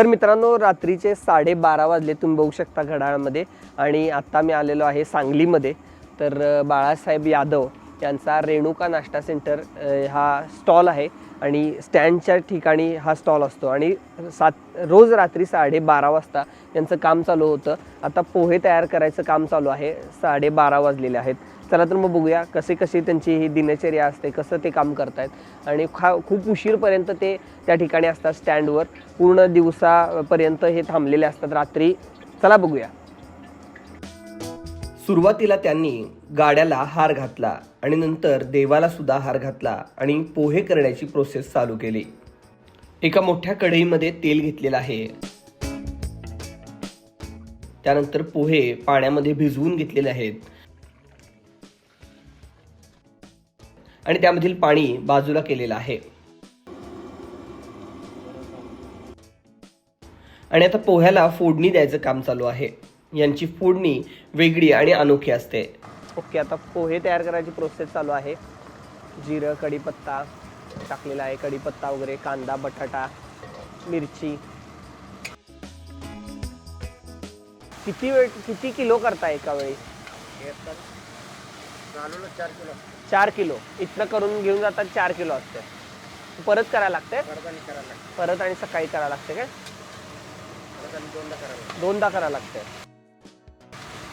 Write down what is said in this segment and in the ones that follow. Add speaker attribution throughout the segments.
Speaker 1: तर मित्रांनो रात्रीचे साडेबारा वाजले. तुम्ही बघू शकता घड्याळामध्ये. आणि आत्ता मी आलेलो आहे सांगलीमध्ये. तर बाळासाहेब यादव यांचा रेणुका नाश्ता सेंटर हा स्टॉल आहे. आणि स्टँडच्या ठिकाणी हा स्टॉल असतो. आणि सात रोज रात्री साडेबारा वाजता यांचं काम चालू होतं. आता पोहे तयार करायचं काम चालू आहे. साडेबारा वाजलेले आहेत. चला तर मग बघूया कसे कसे त्यांची ही दिनचर्या असते कसं ते काम करतायत. आणि खा खूप उशीरपर्यंत ते त्या ठिकाणी असतात स्टँडवर पूर्ण दिवसापर्यंत हे थांबलेले असतात रात्री. चला बघूया. सुरुवातीला त्यांनी गाड्याला हार घातला आणि नंतर देवाला सुद्धा हार घातला आणि पोहे करण्याची प्रोसेस चालू केली. एका मोठ्या कढईमध्ये तेल घेतलेलं आहे. त्यानंतर पोहे पाण्यामध्ये भिजवून घेतलेले आहेत. आणि त्यामधील पाणी बाजूला केलेलं आहे. आणि आता पोह्याला फोडणी द्यायचं काम चालू आहे. यांची फोडणी वेगळी आणि अनोखी असते. ओके आता पोहे तयार करायची प्रोसेस चालू आहे. जिरं कढीपत्ता टाकलेला आहे. कढीपत्ता वगैरे कांदा बटाटा मिरची. किती वेळ किती किलो करता एका वेळी?
Speaker 2: चार किलो.
Speaker 1: चार किलो. इथनं करून घेऊन जातात चार किलो असते. परत करायला लागते?
Speaker 2: परत आणि करायला लागतं.
Speaker 1: परत आणि सकाळी करायला लागते काय?
Speaker 2: परत आणि दोनदा करायला लागतं.
Speaker 1: दोनदा करायला लागते.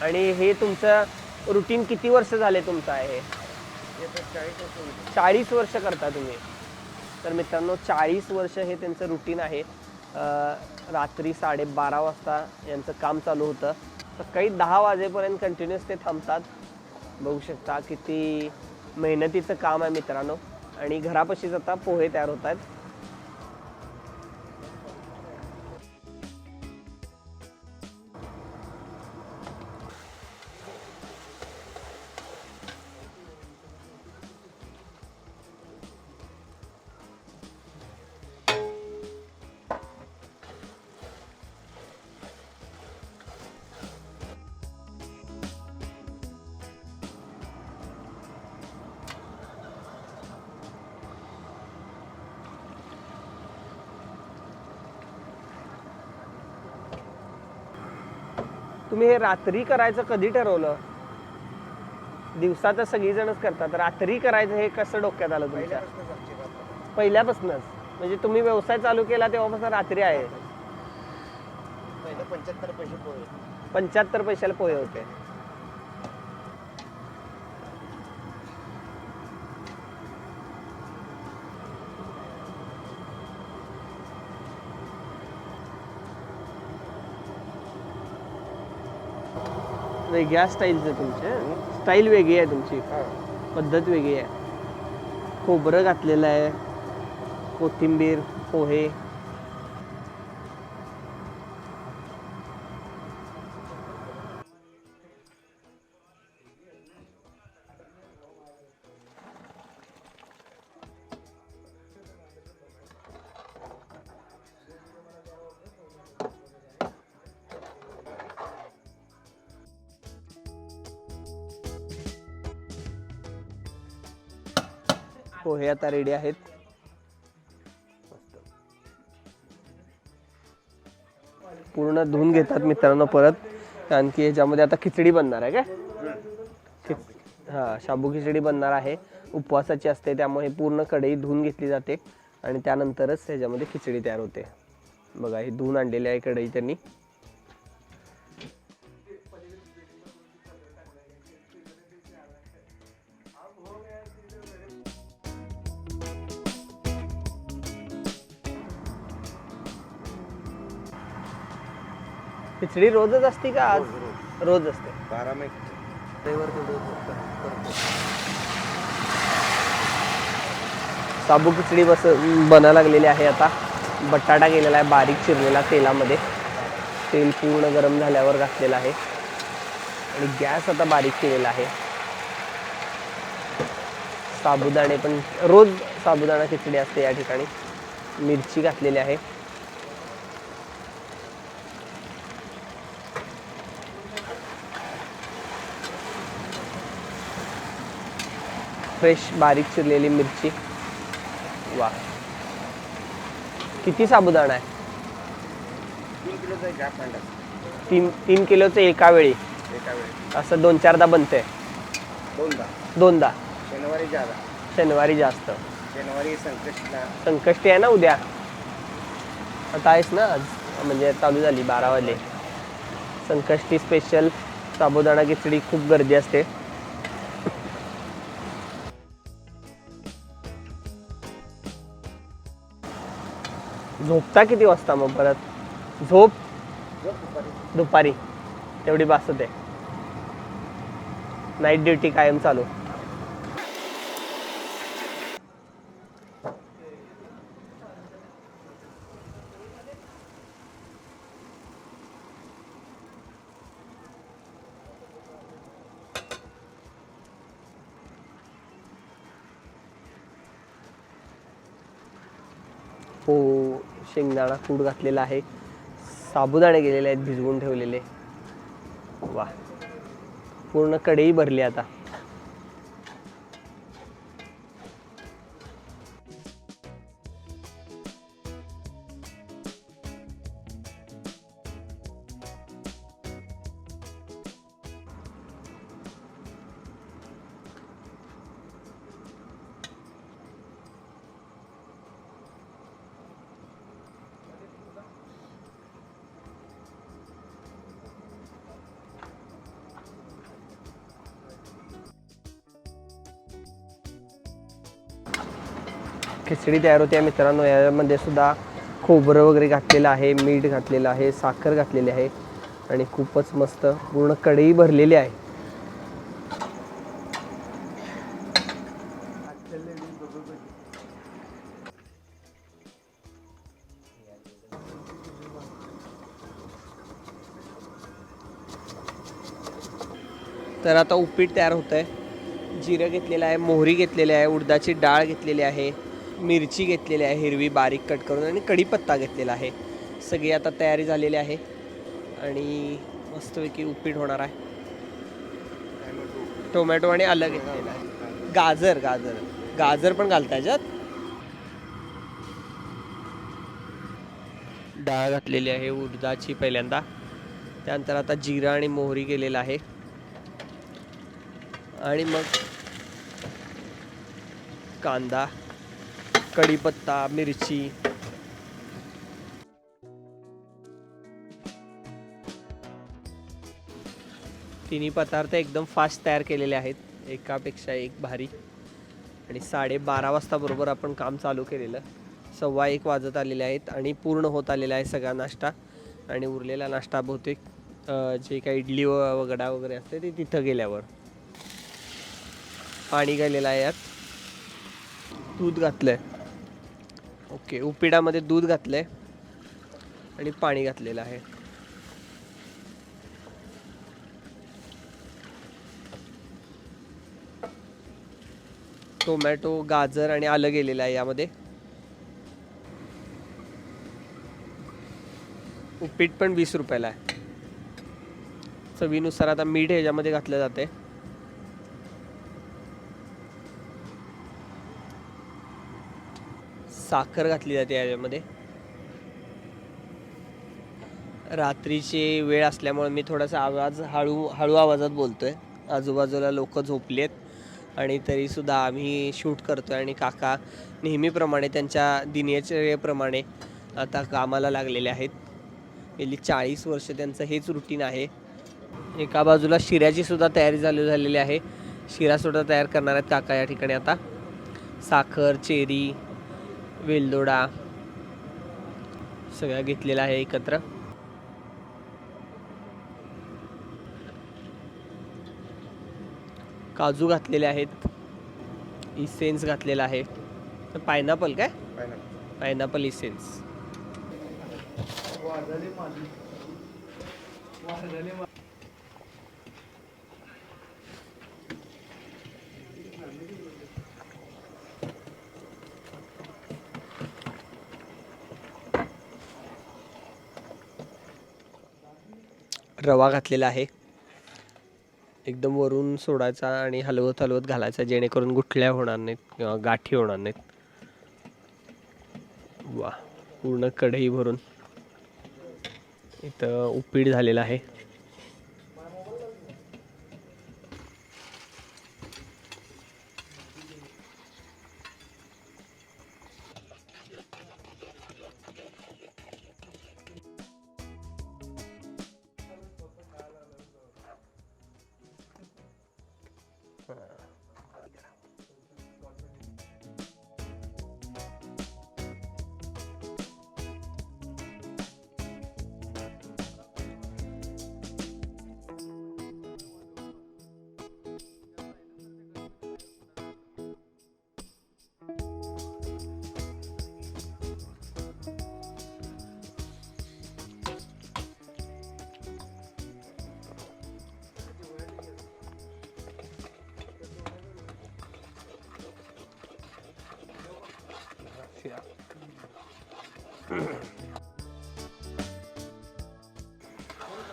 Speaker 1: आणि हे तुमचं रुटीन किती वर्ष झाले तुमचं आहे हे?
Speaker 2: तर चाळीस वर्ष होईल.
Speaker 1: चाळीस वर्ष करता तुम्ही. तर मित्रांनो चाळीस वर्ष हे त्यांचं रुटीन आहे. अं, रात्री साडेबारा वाजता यांचं काम चालू होतं. सकाळी दहा वाजेपर्यंत कंटिन्युअस ते थांबतात. बघू शकता किती मेहनतीचं काम आहे मित्रांनो. आणि घरापाशीच आता पोहे तयार होत आहेत. तुम्ही हे रात्री करायचं कधी ठरवलं? दिवसा तर सगळीजणच करतात. रात्री करायचं हे कसं डोक्यात आलं तुमच्या?
Speaker 2: पहिल्यापासूनच.
Speaker 1: म्हणजे तुम्ही व्यवसाय चालू केला तेव्हापासून रात्री आहे.
Speaker 2: पंच्याहत्तर पैसे पोहे.
Speaker 1: पंच्याहत्तर पैशाला पोहे होते. वेगळ्या स्टाईलचे तुमचे स्टाईल वेगळी आहे तुमची.
Speaker 2: हा.
Speaker 1: पद्धत वेगळी आहे. खोबरं घातलेलं आहे. कोथिंबीर पोहे. पोहे आता रेडी आहेत. पूर्ण धुवून घेतात मित्रांनो परत. आणखी याच्यामध्ये ह्याच्यामध्ये आता खिचडी बनणार आहे काय? खिच- हा शाबू खिचडी बनणार आहे. उपवासाची असते त्यामुळे पूर्ण कढई धुवून घेतली जाते. आणि त्यानंतरच ह्याच्यामध्ये खिचडी तयार होते. बघा ही धुवून आणलेली आहे कढई त्यांनी. खिचडी रोजच असते का आज?
Speaker 2: रोज,
Speaker 1: असते.
Speaker 2: बारा मे
Speaker 1: साबू खिचडी बस बनायला लागलेली आहे आता. बटाटा गेलेला आहे बारीक चिरलेला तेलामध्ये. तेल पूर्ण गरम झाल्यावर घातलेलं आहे. आणि गॅस आता बारीक केलेला आहे. साबुदाणे पण रोज साबुदाणा खिचडी असते या ठिकाणी. मिरची घातलेली आहे. फ्रेश बारीक चिरलेली मिरची. वा. किती साबुदाणा आहे?
Speaker 2: तीन
Speaker 1: तीन तीन किलोचं एका वेळी. असं दोन चारदा बनतंय.
Speaker 2: दोनदा.
Speaker 1: दोनदा.
Speaker 2: शनिवारी जादा.
Speaker 1: शनिवारी जास्त.
Speaker 2: शनिवारी संकष्टला.
Speaker 1: संकष्टी आहे ना उद्या? आता आहेस ना आज? म्हणजे चालू झाली बारा वाजले. संकष्टी स्पेशल साबुदाणा खिचडी खूप गर्दी असते. झोपता किती वाजता मग परत? झोप?
Speaker 2: दुपारी.
Speaker 1: दुपारी तेवढी बास होते. नाईट ड्युटी कायम चालू. हो. शेंगदाणा कूड घातलेला आहे. साबुदाणे गेलेले आहेत भिजवून ठेवलेले. वा. पूर्ण कढई भरली आता. खिचडी तयार होते. मित्रांनो यामध्ये सुद्धा खोबरं वगैरे घातलेलं आहे मीठ घातलेलं आहे साखर घातलेली आहे आणि खूपच मस्त पूर्ण कढई भरलेली आहे. तर आता उपीट तयार होतं आहे जिरं घेतलेलं आहे मोहरी घेतलेली आहे उडदाची डाळ घेतलेली आहे. मिरची घेतलेली आहे हिरवी बारीक कट करून आणि कढीपत्ता घेतलेला आहे. सगळी आता तयारी झालेली आहे आणि मस्तपैकी उपीट होणार आहे. टोमॅटो आणि आलं घेतलेलं आहे. गाजर गाजर. गाजर पण घालता याच्यात? डाळ घातलेली आहे उडदाची पहिल्यांदा. त्यानंतर आता जिरा आणि मोहरी केलेला आहे. आणि मग कांदा. कढीपत्ता मिरची. तिन्ही पदार्थ एकदम फास्ट तयार केलेले आहेत. एकापेक्षा एक भारी. आणि साडेबारा वाजता बरोबर आपण काम चालू केलेलं. सव्वा एक वाजत आलेले आहेत आणि पूर्ण होत आलेला आहे सगळा नाश्ता. आणि उरलेला नाश्ता बहुतेक जे काही इडली व वगडा वगैरे असते ते तिथं गेल्यावर. पाणी गेलेलं आहे यात. दूध घातलं आहे ओके उपिडामध्ये दूध घातलंय आणि पाणी घातलेलं आहे. टोमॅटो गाजर आणि आलं गेलेलं आहे यामध्ये. उपीट पण वीस रुपयाला आहे. चवीनुसार आता मीठ ह्याच्यामध्ये घातलं जाते साखर घातली जाते याच्यामध्ये. रात्रीची वेळ असल्यामुळे मी थोडासा आवाज हळू हळू आवाजात बोलतो आहे आजूबाजूला लोक झोपलेत आणि तरीसुद्धा आम्ही शूट करतो आहे आणि काका नेहमीप्रमाणे त्यांच्या दिनचर्येप्रमाणे आता कामाला लागलेले आहेत. गेली चाळीस वर्ष त्यांचं हेच रुटीन आहे. एका बाजूला शिऱ्याची सुद्धा तयारी झाली झालेली आहे. शिरासुद्धा तयार करणार आहेत काका या ठिकाणी आता. साखर चेरी वेलदोडा. सगळ्या घेतलेला आहे एकत्र. काजू घातलेले आहेत. इसेन्स घातलेला आहे. पायनॅपल काय? Pineapple essence. रवा घातलेला आहे. एकदम वरून सोडायचा आणि हलवत हलवत घालायचा जेणेकरून गुठल्या होणार नाहीत किंवा गाठी होणार नाहीत. वा पूर्ण कढई भरून इथं उपीड झालेलं आहे.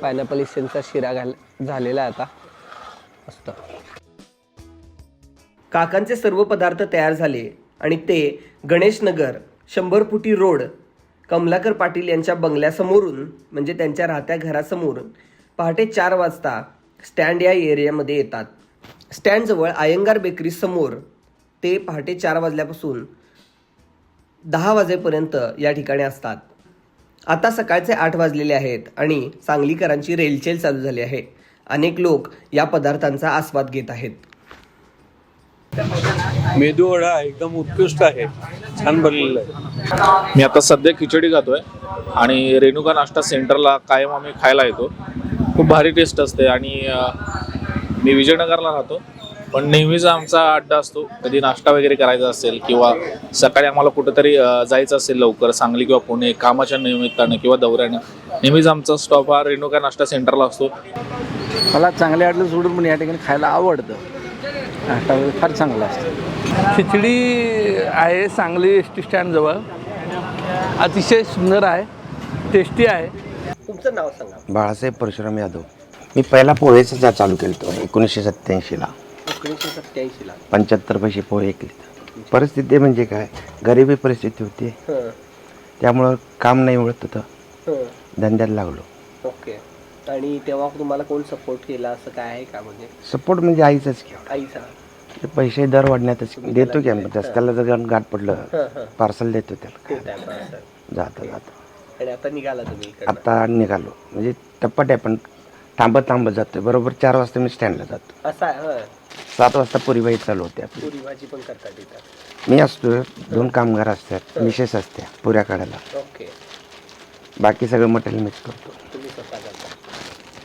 Speaker 1: पायनॅपल इसेनचा शिरा घाल झालेला आहे आता. मस्त. काकांचे सर्व पदार्थ तयार झाले आणि ते गणेशनगर शंभर फुटी रोड कमलाकर पाटील यांच्या बंगल्यासमोरून म्हणजे त्यांच्या राहत्या घरासमोर पहाटे चार वाजता स्टँड या एरियामध्ये येतात. स्टँडजवळ आयंगार बेकरी समोर ते पहाटे चार वाजल्यापासून दहा वाजेपर्यंत या ठिकाणी असतात. आता सकाळचे आठ वाजलेले आहेत आणि सांगलीकरांची रेलचेल चालू झाली आहे. अनेक लोक या पदार्थांचा आस्वाद घेत आहेत.
Speaker 3: मेदू वडा एकदम उत्कृष्ट आहे. छान बनलेला आहे.
Speaker 4: मी आता सध्या खिचडी खातोय आणि रेणुका नाश्ता सेंटरला कायम आम्ही खायला येतो. खूप भारी टेस्ट असते आणि मी विजयनगरला राहतो. पण नेहमीचा आमचा अड्डा असतो. कधी नाश्ता वगैरे करायचा असेल किंवा सकाळी आम्हाला कुठेतरी जायचं असेल लवकर सांगली किंवा पुणे कामाच्या निमित्तानं किंवा दौऱ्यानं नेहमीच आमचा स्टॉप हा रेणुका नाश्ता सेंटरला असतो.
Speaker 5: मला चांगले हॉटेल सोडून पण या ठिकाणी खायला आवडतं. नाश्ता वगैरे फार चांगला असतो.
Speaker 6: खिचडी आहे सांगली एस टी स्टँडजवळ अतिशय सुंदर आहे टेस्टी आहे.
Speaker 1: तुमचं नाव सांगा.
Speaker 2: बाळासाहेब परशुराम यादव. मी पहिला पोहेचा चालू केलतो एकोणीसशे सत्याऐंशीला
Speaker 1: एकोणीसशे सत्याऐंशीला
Speaker 2: पंच्याहत्तर पैसे पोहे ऐकले परिस्थिती म्हणजे काय? गरिबी परिस्थिती होती.
Speaker 1: हं,
Speaker 2: त्यामुळं काम नाही मिळत होतं. धंद्यात लागलो.
Speaker 1: ओके. आणि तेव्हा तुम्हाला कोण सपोर्ट केला? असं काय आहे का म्हणजे?
Speaker 2: सपोर्ट म्हणजे आईचाच की
Speaker 1: आईचा.
Speaker 2: पैसे दर वाढण्यातच देतो की आम्ही. रस्त्याला जर गाठ- पडलं. पार्सल देतो त्याला. जाता जाता.
Speaker 1: आणि आता निघाला तुम्ही.
Speaker 2: आता निघालो. म्हणजे टप्पट आहे पण थांबत थांबत जातोय. बरोबर चार वाजता मी स्टँडला जातो.
Speaker 1: असं आहे हं.
Speaker 2: सात वाजता पुरीबाई चालू होते आपली.
Speaker 1: पुरी भाजी पण करतात तिथं
Speaker 2: मी असतो दोन कामगार असतात मिसेस असत्या पुऱ्या काढायला.
Speaker 1: ओके.
Speaker 2: बाकी सगळं मटेरियल मिक्स करतो.
Speaker 1: तुम्ही स्वतः करता.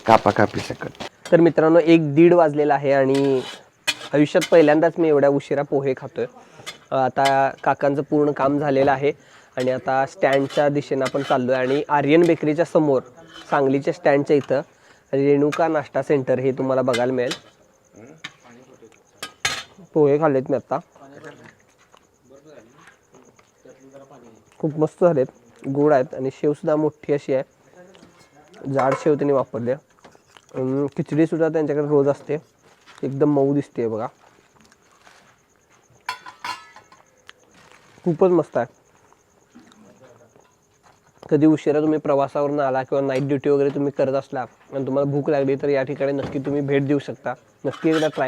Speaker 2: कापा कापी सकट.
Speaker 1: तर मित्रांनो एक दीड वाजलेला आहे आणि आयुष्यात पहिल्यांदाच मी एवढ्या उशिरा पोहे खातोय. अं, आता काकांचं पूर्ण काम झालेलं आहे आणि आता स्टँडच्या दिशेनं आपण चाललो आहे आणि आर्यन बेकरीच्या समोर सांगलीच्या स्टँडच्या इथं रेणुका नाश्ता सेंटर हे तुम्हाला बघायला मिळेल. पोहे खाल्लेत मी आत्ता खूप मस्त झालेत. गोड आहेत आणि शेवसुद्धा मोठी अशी आहे. जाड शेव त्यांनी वापरली खिचडीसुद्धा खिचडी सुद्धा त्यांच्याकडे रोज असते. एकदम मऊ दिसते बघा. खूपच मस्त आहे. कधी उशिरा तुम्ही प्रवासावरून आला किंवा नाईट ड्युटी वगैरे तुम्ही करत असला आणि तुम्हाला भूक लागली तर या ठिकाणी नक्की तुम्ही भेट देऊ शकता. नक्की एकदा ट्राय